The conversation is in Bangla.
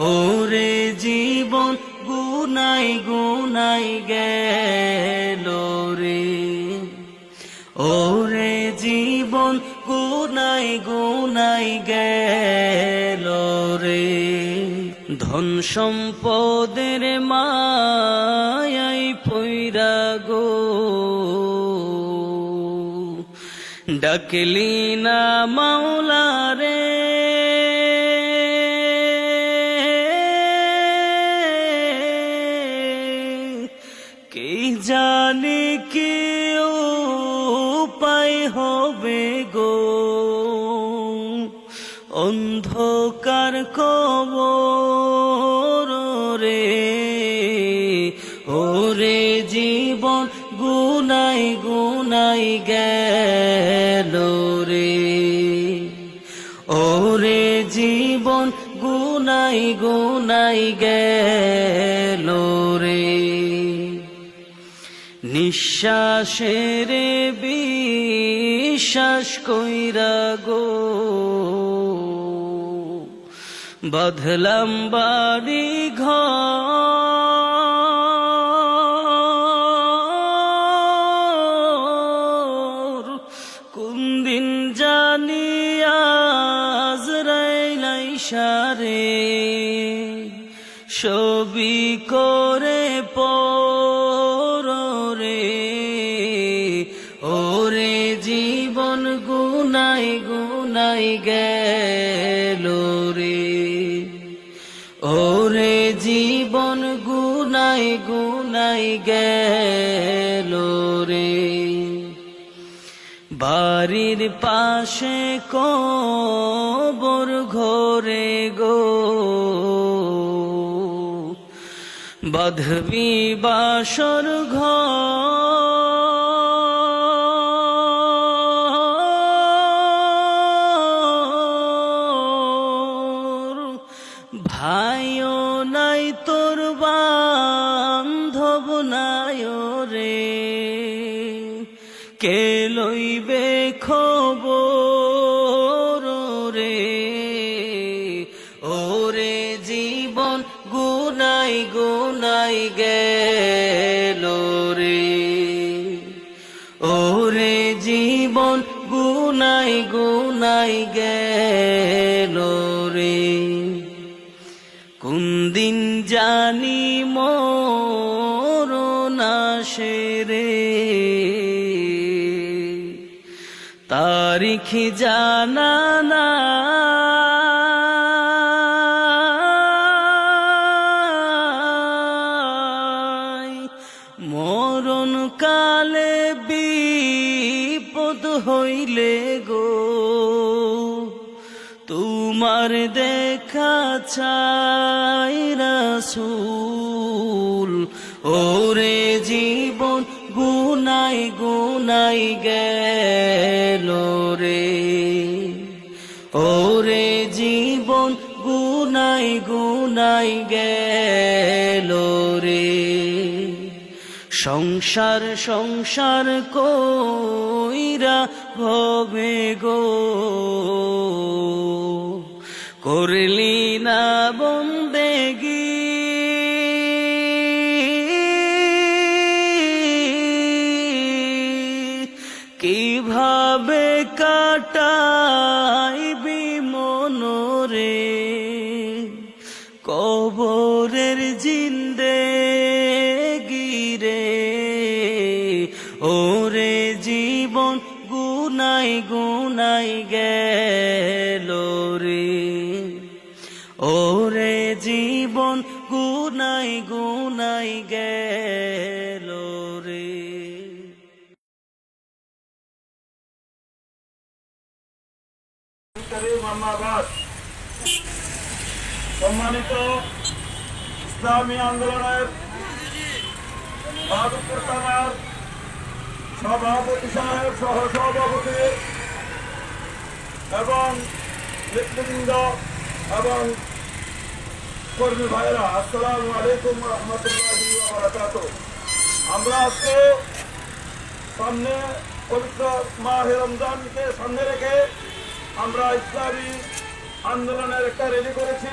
ওরে জীবন গুনাই গুনাই গেল রে। ওরে জীবন গুনাই গুনাই গেল রে। ধন সম্পদের মায়াই পৈরা গো। ডাকলি না মাওলা রে। জানে কি উপায় হবে গো অন্ধকার কবর রে ওরে জীবন গুনাই গুনাই গেল রে ওরে জীবন গুনাই গুনাই গেল নিঃশ্বাসের বিশ্বাস কইরা গো। বদলাম বাড়ি ঘর। কোন দিন সারে। ছবি করে ওরে জীবন গুনাই গুনাই গেল রে। বাড়ির পাশে কবর ঘরে গো। বাধবি বাসর ঘর ভাইও নাই তোর বান্ধব নাই রে। কে লইবে খবর রে? ওরে জীবন গুনাই গুনাই গেল রে। ওরে জীবন গুনাই গুনাই গেল দিন জানি মোর নাশে রে। তারিখ জানা না। মরণ কালে বিপদ হইলে গো। তোমার দেখা চাই রাসূল। ওরে জীবন গুনাই গুনাই গেল রে। ওরে জীবন গুনাই গুনাই গেল রে। সংসার সংসার কইরা ভবে গো। করলি না বন্দেগি কীভাবে কাটাইবি মনরে? কবরের জিন্দে গিরে। ওরে জীবন গুনাই গুনাই রে ওরে জীবন গুনাই গুনাই গেল রে। সম্মানিত ইসলামী আন্দোলনের থানার সভাপতি সাহেব সহ সভাপতি এবং নেতৃবৃন্দ এবং কর্মী ভাইরা আসসালামু আলাইকুম রহমতুল্লাহ আমরা আজকে সামনে পবিত্র মাহ রমজানকে সামনে রেখে আমরা ইসলামী আন্দোলনের একটা র্যালি করেছি।